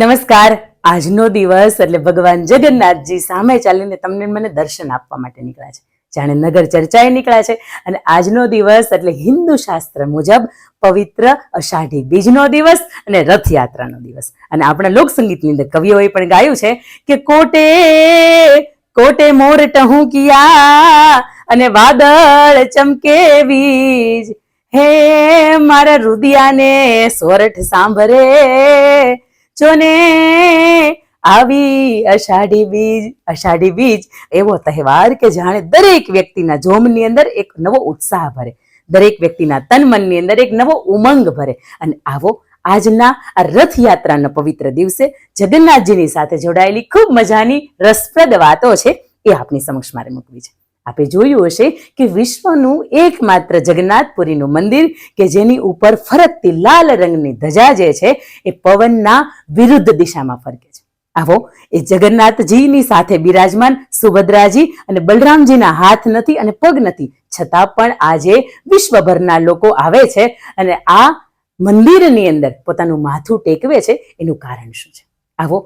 નમસ્કાર. આજનો દિવસ એટલે ભગવાન જગન્નાથજી સામે ચાલીને તમને મને દર્શન આપવા માટે નીકળ્યા છે. જાણે નગર ચર્ચાએ નીકળ્યા છે. અને આજનો દિવસ એટલે હિન્દુ શાસ્ત્ર મુજબ પવિત્ર અષાઢી બીજનો દિવસ અને રથયાત્રાનો દિવસ. અને આપણા લોકસંગીતની અંદર કવિઓએ પણ ગાયું છે કે કોટે કોટે મોર ટહું કિયા અને વાદળ ચમકે વીજ. હે મારા રુદિયાને સોરઠ સાંભરે જોને આવી અષાઢી બીજ અષાઢી બીજ, એવો તહેવાર કે જાણે દરેક વ્યક્તિના જોમની અંદર એક નવો ઉત્સાહ ભરે. દરેક વ્યક્તિના તન મનની અંદર એક નવો ઉમંગ ભરે. અને આવો આજના આ રથયાત્રાના પવિત્ર દિવસે જગન્નાથજીની સાથે જોડાયેલી ખૂબ મજાની રસપ્રદ વાતો છે એ આપની સમક્ષ મારે મૂકવી છે. આપે જોયું હશે કે વિશ્વનું એકમાત્ર જગન્નાથપુરીનું મંદિર કે જેની ઉપર ફરકતી લાલ રંગની ધજા જે છે એ પવનના વિરુદ્ધ દિશામાં ફરકે છે. આવો, એ જગન્નાથજીની સાથે બિરાજમાન સુભદ્રાજી અને બલરામજીના હાથ નથી અને પગ નથી, છતાં પણ આજે વિશ્વભરના લોકો આવે છે અને આ મંદિરની અંદર પોતાનું માથું ટેકવે છે, એનું કારણ શું છે? આવો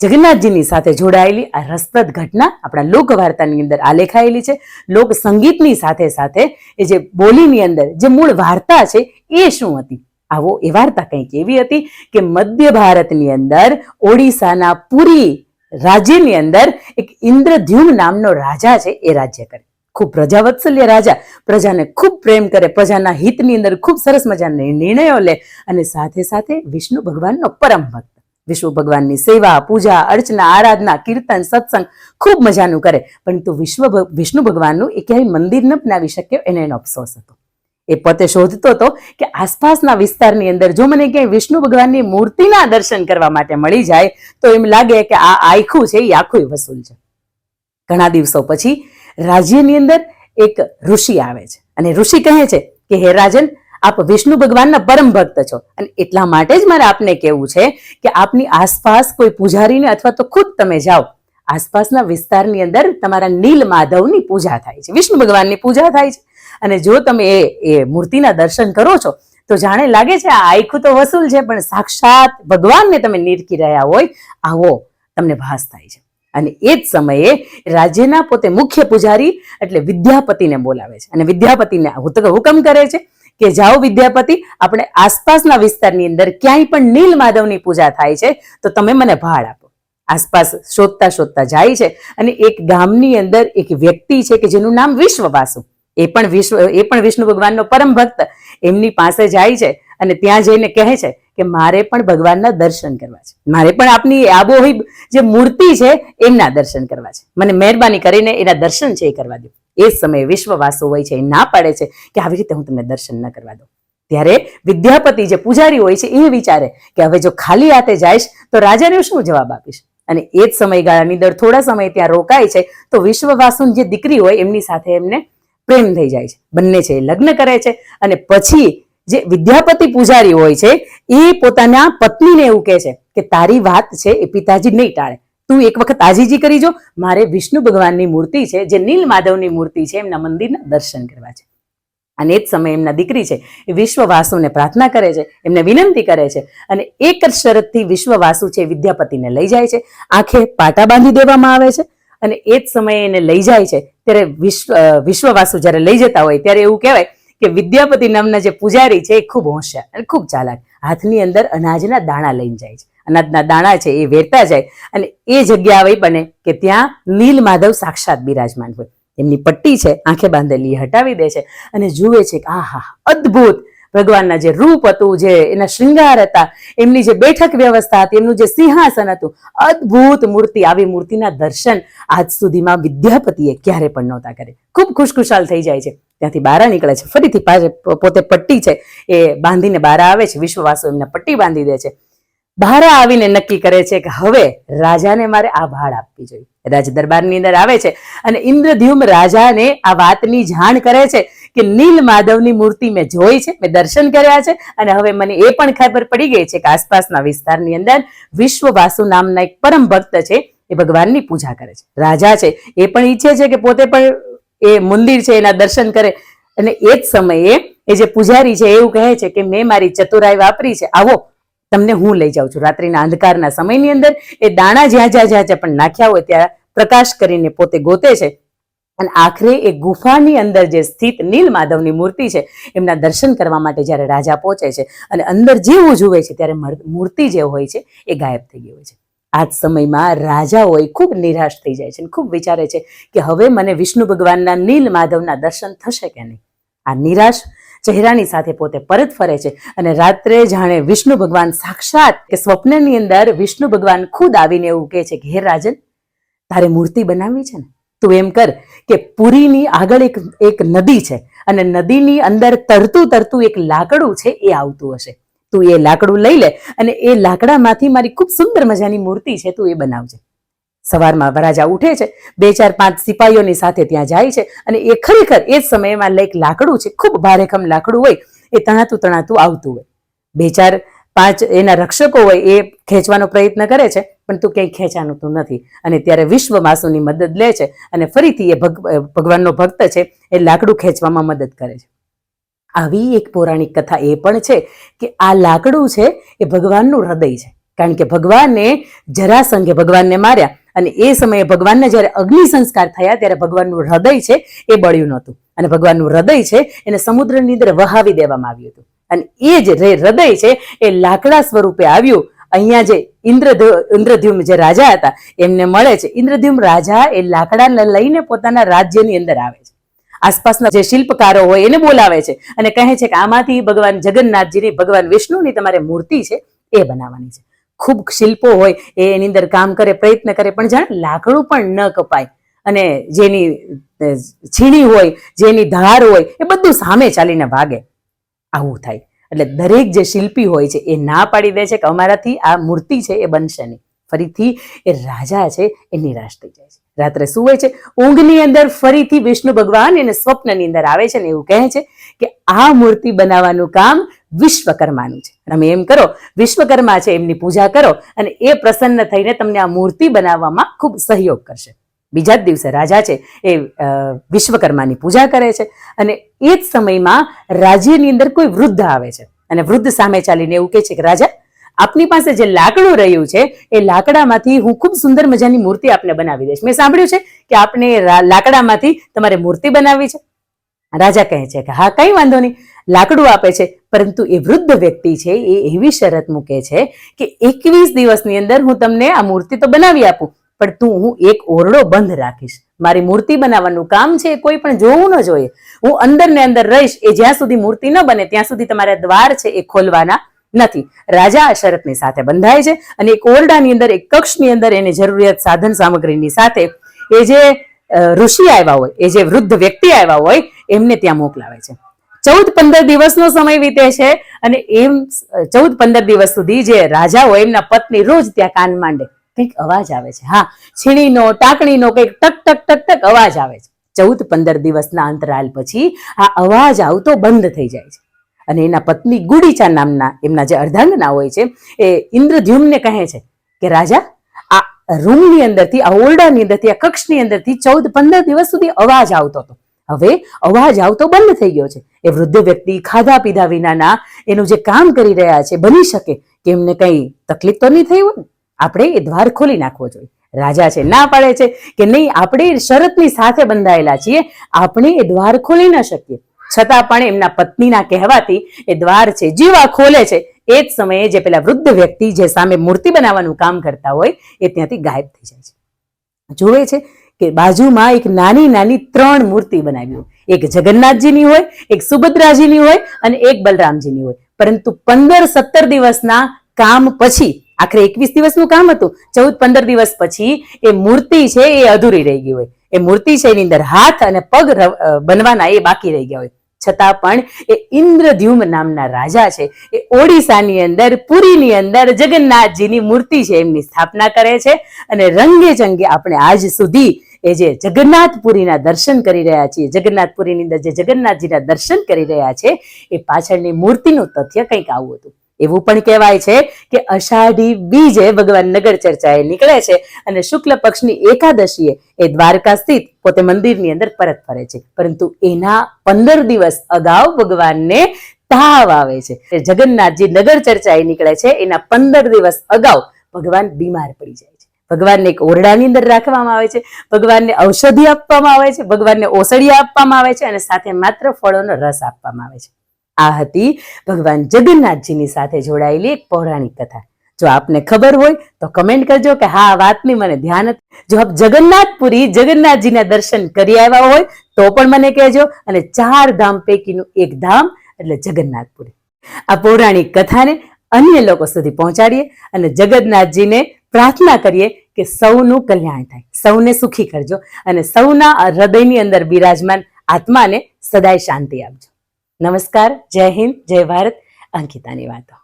જગન્નાથજીની સાથે જોડાયેલી આ રસપ્રદ ઘટના આપણા લોકવાર્તાની અંદર આલેખાયેલી છે. લોક સંગીતની સાથે સાથે એ જે બોલીની અંદર જે મૂળ વાર્તા છે એ શું હતી? આવો એ વાર્તા કંઈક એવી હતી કે મધ્ય ભારતની અંદર, ઓડિશાના પુરી રાજ્યની અંદર એક ઇન્દ્રધ્યુમ નામનો રાજા છે એ રાજ્ય કરે. ખૂબ પ્રજાવત્સલ્ય રાજા, પ્રજાને ખૂબ પ્રેમ કરે, પ્રજાના હિતની અંદર ખૂબ સરસ મજાના નિર્ણયો લે અને સાથે સાથે વિષ્ણુ ભગવાનનો પરમ ભક્ત. વિષ્ણુ ભગવાનની સેવા, પૂજા, અર્ચના, આરાધના, કીર્તન, સત્સંગ ખૂબ મજાનું કરે. પરંતુ વિશ્વ વિષ્ણુ ભગવાનનું એ ક્યાંય મંદિર ન બનાવી શક્યો? એને એનો અફસોસ હતો. એ પોતે શોધતો હતો કે આસપાસના વિસ્તારની અંદર જો મને ક્યાંય વિષ્ણુ ભગવાનની મૂર્તિના દર્શન કરવા માટે મળી જાય, તો એમ લાગે કે આ આખું છે, એ આખું વસૂલ છે. ઘણા દિવસો પછી રાજ્યની અંદર એક ઋષિ આવે છે. અને ઋષિ કહે છે કે, હે રાજન આપ વિષ્ણુ ભગવાનના પરમ ભક્ત છો. અને એટલા માટે જ મારે આપને કહેવું છે કે આપની આસપાસ કોઈ પૂજારીને અથવા તો ખુદ તમે જાઓ. આસપાસના વિસ્તારની અંદર તમારા નીલ માધવની પૂજા થાય છે. વિષ્ણુ ભગવાનની પૂજા થાય છે. અને જો તમે એ એ મૂર્તિના દર્શન કરો છો, તો જાણે લાગે છે આ આખું તો વસૂલ છે, પણ સાક્ષાત ભગવાનને તમે નીરકી રહ્યા હોય, આવો તમને ભાસ થાય છે. અને એ જ સમયે રાજ્યના પોતે મુખ્ય પૂજારી એટલે વિદ્યાપતિને બોલાવે છે. અને વિદ્યાપતિને હુકમ કરે છે. કે જાઓ વિદ્યાપતિ, આપણે આસપાસના વિસ્તારની અંદર ક્યાંય પણ નીલ માધવની પૂજા થાય છે, તો તમે મને ભાડ આપો. આસપાસ શોધતા શોધતા જાય છે અને એક ગામની અંદર એક વ્યક્તિ છે કે જેનું નામ વિશ્વવાસુ. એ પણ વિશ્વ, એ પણ વિષ્ણુ ભગવાનનો પરમ ભક્ત, એમની પાસે જાય છે. અને ત્યાં જઈને કહે છે કે મારે પણ ભગવાનના દર્શન કરવા છે. મારે પણ આપની આબોહિબ જે મૂર્તિ છે એમના દર્શન કરવા છે. મને મહેરબાની કરીને એના દર્શન છે એ કરવા દો. એ સમયે વિશ્વવાસુ હોય છે એ ના પાડે છે કે આવી રીતે હું તમને દર્શન ન કરવા દઉં. ત્યારે વિદ્યાપતિ જે પૂજારી હોય છે એ વિચારે કે હવે જો ખાલી હાથે જઈશ તો રાજાને શું જવાબ આપીશ? અને એ જ સમયગાળાની દર થોડા સમય ત્યાં રોકાય છે તો વિશ્વવાસુની જે દીકરી હોય એમની સાથે એમને પ્રેમ થઈ જાય છે. બંને છે એ લગ્ન કરે છે અને પછી જે વિદ્યાપતિ પૂજારી હોય છે, એ પોતાના પત્નીને એવું કહે છે કે, તારી વાત છે એ પિતાજી નહીં ટાળે. તું એક વખત આજીજી કરી જો. મારે વિષ્ણુ ભગવાનની મૂર્તિ છે, જે નીલ માધવની મૂર્તિ છે, એમના મંદિરના દર્શન કરવા છે. અને એ જ સમયે એમના દીકરી છે, એ વિશ્વવાસુને પ્રાર્થના કરે છે, એમને વિનંતી કરે છે અને એક જ શરતથી વિશ્વવાસુ છે વિદ્યાપતિને લઈ જાય છે. આંખે પાટા બાંધી દેવામાં આવે છે અને એ જ સમયે એને લઈ જાય છે. ત્યારે વિશ્વ વિશ્વવાસુ જ્યારે લઈ જતા હોય ત્યારે એવું કહેવાય કે વિદ્યાપતિ નામના જે પૂજારી છે એ ખૂબ હોશિયાર અને ખૂબ ચાલાક. હાથની અંદર અનાજના દાણા લઈને જાય છે. અનાજના દાણા છે એ વેરતા જાય અને એ જગ્યા આવી બને કે ત્યાં નીલ માધવ સાક્ષાત બિરાજમાન હોય. એમની પટ્ટી છે, આંખે બાંધેલી હટાવી દે છે અને જુએ છે કે આહા, અદ્ભુત ભગવાનના જે રૂપ હતું, જે એના શૃંગાર હતા, એમની જે બેઠક વ્યવસ્થા હતી, એમનું જે સિંહાસન હતું, અદ્ભુત મૂર્તિ, આવી મૂર્તિના દર્શન આજ સુધીમાં વિદ્યાપતિએ ક્યારે પણ નહોતા કરે ખૂબ ખુશખુશાલ થઈ જાય છે. ત્યાંથી બહાર નીકળે છે. ફરીથી પાછે પોતે પટ્ટી છે, એ બાંધીને બહાર આવે છે. વિશ્વવાસો એમને પટ્ટી બાંધી દે છે. બહાર આવીને નક્કી કરે છે કે હવે રાજાને મારે આ ભાડ આપવી જોઈએ. રાજ દરબારની અંદર આવે છે અને ઇન્દ્રધ્યુમ રાજાને આ વાતની જાણ કરે છે કે નીલ માધવની મૂર્તિ મેં જોઈ છે, મેં દર્શન કર્યા છે અને હવે મને એ પણ ખબર પડી ગઈ છે કે આસપાસના વિસ્તારની અંદર વિશ્વવાસુ નામના એક પરમ ભક્ત છે, એ ભગવાનની પૂજા કરે છે. રાજા છે, એ પણ ઈચ્છે છે કે પોતે પણ એ મંદિર છે, એના દર્શન કરે. અને એ જ સમયે એ જે પૂજારી છે એવું કહે છે કે મેં મારી ચતુરાઈ વાપરી છે. આવો તમને હું લઈ જાઉં છું. રાત્રિના અંધકારના સમયની અંદર એ દાણા જ્યાં જ્યાં જ્યાં જ્યાં પણ નાખ્યા હોય ત્યાં પ્રકાશ કરીને પોતે ગોતે છે. અને આખરે એ ગુફાની અંદર જે સ્થિત નીલ માધવની મૂર્તિ છે, એમના દર્શન કરવા માટે જ્યારે રાજા પહોંચે છે અને અંદર જેવું જુએ છે ત્યારે મર- મૂર્તિ જે હોય છે એ ગાયબ થઈ ગઈ હોય છે. આ જ સમયમાં રાજા હોય ખૂબ નિરાશ થઈ જાય છે અને ખૂબ વિચારે છે કે હવે મને વિષ્ણુ ભગવાનના નીલ માધવના દર્શન થશે કે નહીં? આ નિરાશ ચહેરાની સાથે પોતે પરત ફરે છે અને રાત્રે જાણે વિષ્ણુ ભગવાન સાક્ષાત કે સ્વપ્નની અંદર વિષ્ણુ ભગવાન ખુદ આવીને એવું કહે છે કે, હે રાજન, તારે મૂર્તિ બનાવવી છે ને? તું એમ કર કે પુરીની આગળ એક એક નદી છે અને નદીની અંદર તરતું તરતું એક લાકડું છે એ આવતું હશે. તું એ લાકડું લઈ લે અને એ લાકડામાંથી મારી ખૂબ સુંદર મજાની મૂર્તિ છે તું એ બનાવજે. સવારમાં રાજા ઉઠે છે. બે ચાર પાંચ સિપાહીઓની સાથે ત્યાં જાય છે અને એ ખરેખર એ જ સમયમાં લાઈક લાકડું છે, ખૂબ ભારેખમ લાકડું હોય, એ તણાતું તણાતું આવતું હોય. બે ચાર પાંચ એના રક્ષકો હોય એ ખેંચવાનો પ્રયત્ન કરે છે, પણ તું ક્યાંય ખેંચાનું તું નથી. અને ત્યારે વિશ્વ માસુની મદદ લે છે અને ફરીથી એ ભગ, ભગવાનનો ભક્ત છે, એ લાકડું ખેંચવામાં મદદ કરે છે. આવી એક પૌરાણિક કથા એ પણ છે કે આ લાકડું છે એ ભગવાનનું હૃદય છે. કારણ કે ભગવાને જરાસંઘે ભગવાનને માર્યા અને એ સમયે ભગવાનના જ્યારે અગ્નિ સંસ્કાર થયા ત્યારે ભગવાનનું હૃદય છે, એ બળ્યું નહોતું. અને ભગવાનનું હૃદય છે, એને સમુદ્રની અંદર વહાવી દેવામાં આવ્યું હતું. અને એ જ હૃદય છે, એ લાકડા સ્વરૂપે આવ્યું. અહીંયા જે ઇન્દ્ર ઇન્દ્રદ્યુમ જે રાજા હતા, એમને મળે છે. ઇન્દ્રદ્યુમ રાજા એ લાકડા લઈને પોતાના રાજ્યની અંદર આવે છે. આસપાસના જે શિલ્પકારો હોય એને બોલાવે છે અને કહે છે કે આમાંથી ભગવાન જગન્નાથજીની, ભગવાન વિષ્ણુની તમારે મૂર્તિ છે, એ બનાવવાની છે. ખૂબ શિલ્પો હોય, એ એની અંદર કામ કરે, પ્રયત્ન કરે, પણ જાણે લાકડું પણ ન કપાય. અને જેની છીણી હોય, જેની ધાર હોય, એ બધું સામે ચાલીને ભાગે આવું થાય. એટલે દરેક જે શિલ્પી હોય છે, એ ના પાડી દે છે કે અમારાથી આ મૂર્તિ છે, એ બનશે નહીં. ફરીથી, એ રાજા છે, એ નિરાશ થઈ જાય છે. રાત્રે સુવે છે, ઊંઘની અંદર ફરીથી વિષ્ણુ ભગવાન એને સ્વપ્નની અંદર આવે છે ને એવું કહે છે કે આ મૂર્તિ બનાવવાનું કામ વિશ્વકર્માનું છે. તમે એમ કરો, વિશ્વકર્મા છે, એમની પૂજા કરો અને એ પ્રસન્ન થઈને તમને આ મૂર્તિ બનાવવામાં ખૂબ સહયોગ કરશે. બીજા જ દિવસે રાજા છે, એ વિશ્વકર્માની પૂજા કરે છે અને એ જ સમયમાં રાજ્યની અંદર કોઈ વૃદ્ધ આવે છે. અને વૃદ્ધ સામે ચાલીને એવું કહે છે કે, રાજા, આપની પાસે જે લાકડું રહ્યું છે, એ લાકડામાંથી હું ખૂબ સુંદર મજાની મૂર્તિ આપને બનાવી દઈશ. મેં સાંભળ્યું છે કે આપને લાકડામાંથી તમારે મૂર્તિ બનાવવી છે. રાજા કહે છે કે, હા, કઈ વાંધો નહીં. લાકડું આપે છે. પરંતુ એ વૃદ્ધ વ્યક્તિ છે, એ એવી શરત મૂકે છે કે એકવીસ દિવસની અંદર હું તમને આ મૂર્તિ તો બનાવી આપું, પણ તું હું એક ઓરડો બંધ રાખીશ. મારી મૂર્તિ બનાવવાનું કામ છે કોઈ પણ જોવું ન જોઈએ. હું અંદર ને અંદર રહીશ, એ જ્યાં સુધી મૂર્તિ ન બને, ત્યાં સુધી તમારા દ્વાર છે એ ખોલવાના નથી. રાજા આ શરતની સાથે બંધાય છે અને એક ઓરડાની અંદર, એક કક્ષની અંદર એની જરૂરિયાત સાધન સામગ્રીની સાથે એ જે ઋષિ આવ્યા હોય, એ જે વૃદ્ધ વ્યક્તિ આવ્યા હોય, એમને ત્યાં મોકલાવે છે. ચૌદ પંદર દિવસનો સમય વીતે છે અને એમ ચૌદ પંદર દિવસ સુધી જે રાજા હોય એમના પત્ની રોજ ત્યાં કાન માંડે. કંઈક અવાજ આવે છે. હા, છીણીનો, ટાંકણીનો કંઈક ટક ટક ટક ટક અવાજ આવે છે. ચૌદ પંદર દિવસના અંતરાલ પછી આ અવાજ આવતો બંધ થઈ જાય છે. અને એના પત્ની ગુડીચા નામના એમના જે અર્ધાંગના હોય છે, એ ઇન્દ્રધ્યુમને કહે છે કે, રાજા, આ રૂમની અંદરથી, આ ઓરડાની અંદરથી, આ કક્ષની અંદરથી ચૌદ પંદર દિવસ સુધી અવાજ આવતો હતો. હવે અવાજ આવતો બંધ થઈ ગયો છે. એ વૃદ્ધ વ્યક્તિ ખાધા પીધા વિનાના એનું જે કામ કરી રહ્યા છે બની શકે કે એમને કઈ તકલીફ તો નહીં થઈ હોય? આપણે એ દ્વાર ખોલી નાખવો જોઈએ. રાજા છે, ના પાડે છે કે નહીં, આપણે શરતની સાથે બંધાયેલા છીએ, આપણે એ દ્વાર ખોલી ન શકીએ. છતાં પણ એમના પત્નીના કહેવાથી એ દ્વાર છે, જીવા ખોલે છે. એ જ સમયે જે પેલા વૃદ્ધ વ્યક્તિ જે સામે મૂર્તિ બનાવવાનું કામ કરતા હોય, એ ત્યાંથી ગાયબ થઈ જાય છે. જોવે છે કે બાજુમાં એક નાની નાની ત્રણ મૂર્તિ બનાવી હોય. એક જગન્નાથજીની હોય, એક સુભદ્રાજીની હોય અને એક બલરામજીની હોય. પરંતુ પંદર સત્તર દિવસના કામ પછી, આખરે એકવીસ દિવસનું કામ હતું, ચૌદ પંદર દિવસ પછી એ મૂર્તિ છે એ અધૂરી રહી ગઈ હોય. એ મૂર્તિ છે એની અંદર હાથ અને પગ બનવાના એ બાકી રહી ગયા હોય. છતાં પણ એ ઇન્દ્રદ્યુમ નામના રાજા છે, એ ઓડિશાની અંદર, પુરીની અંદર જગન્નાથજીની મૂર્તિ છે એમની સ્થાપના કરે છે અને રંગે ચંગે આપણે આજ સુધી એ જે જગન્નાથપુરીના દર્શન કરી રહ્યા છીએ, જગન્નાથપુરીની અંદર જે જગન્નાથજીના દર્શન કરી રહ્યા છે, એ પાછળની મૂર્તિનું તથ્ય કંઈક આવું હતું. એવું પણ કહેવાય છે કે અષાઢી બીજે ભગવાન નગર ચર્ચાએ નીકળે છે અને શુક્લ પક્ષની એકાદશીએ એ દ્વારકા સ્થિત પોતે મંદિરની અંદર પરત ફરે છે. પરંતુ એના પંદર દિવસ અગાઉ ભગવાનને તાવ આવે છે. જગન્નાથજી નગર ચર્ચા એ નીકળે છે, એના પંદર દિવસ અગાઉ ભગવાન બીમાર પડી જાય ભગવાનને એક ઓરડાની અંદર રાખવામાં આવે છે, ભગવાનને ઔષધિ આપવામાં આવે છે, ભગવાનને ઓસડિયા આપવામાં આવે છે અને સાથે માત્ર ફળોનો રસ આપવામાં આવે છે. આ હતી ભગવાન જગન્નાથજીની સાથે જોડાયેલી એક પૌરાણિક કથા. જો આપને ખબર હોય તો કમેન્ટ કરજો કે હા, આ વાતની મને ધ્યાન હતી. જો આપ જગન્નાથપુરી જગન્નાથજીના દર્શન કરી આવ્યા હોય તો પણ મને કહેજો અને ચાર ધામ પૈકીનું એક ધામ એટલે જગન્નાથપુરી. આ પૌરાણિક કથાને અન્ય લોકો સુધી પહોંચાડીએ અને જગન્નાથજીને પ્રાર્થના કરીએ કે સૌનું કલ્યાણ થાય, સૌને સુખી કરજો અને સૌના હૃદયની અંદર બિરાજમાન આત્માને સદાય શાંતિ આપજો. નમસ્કાર, જય હિન્દ, જય ભારત, અંકિતાની વાતો.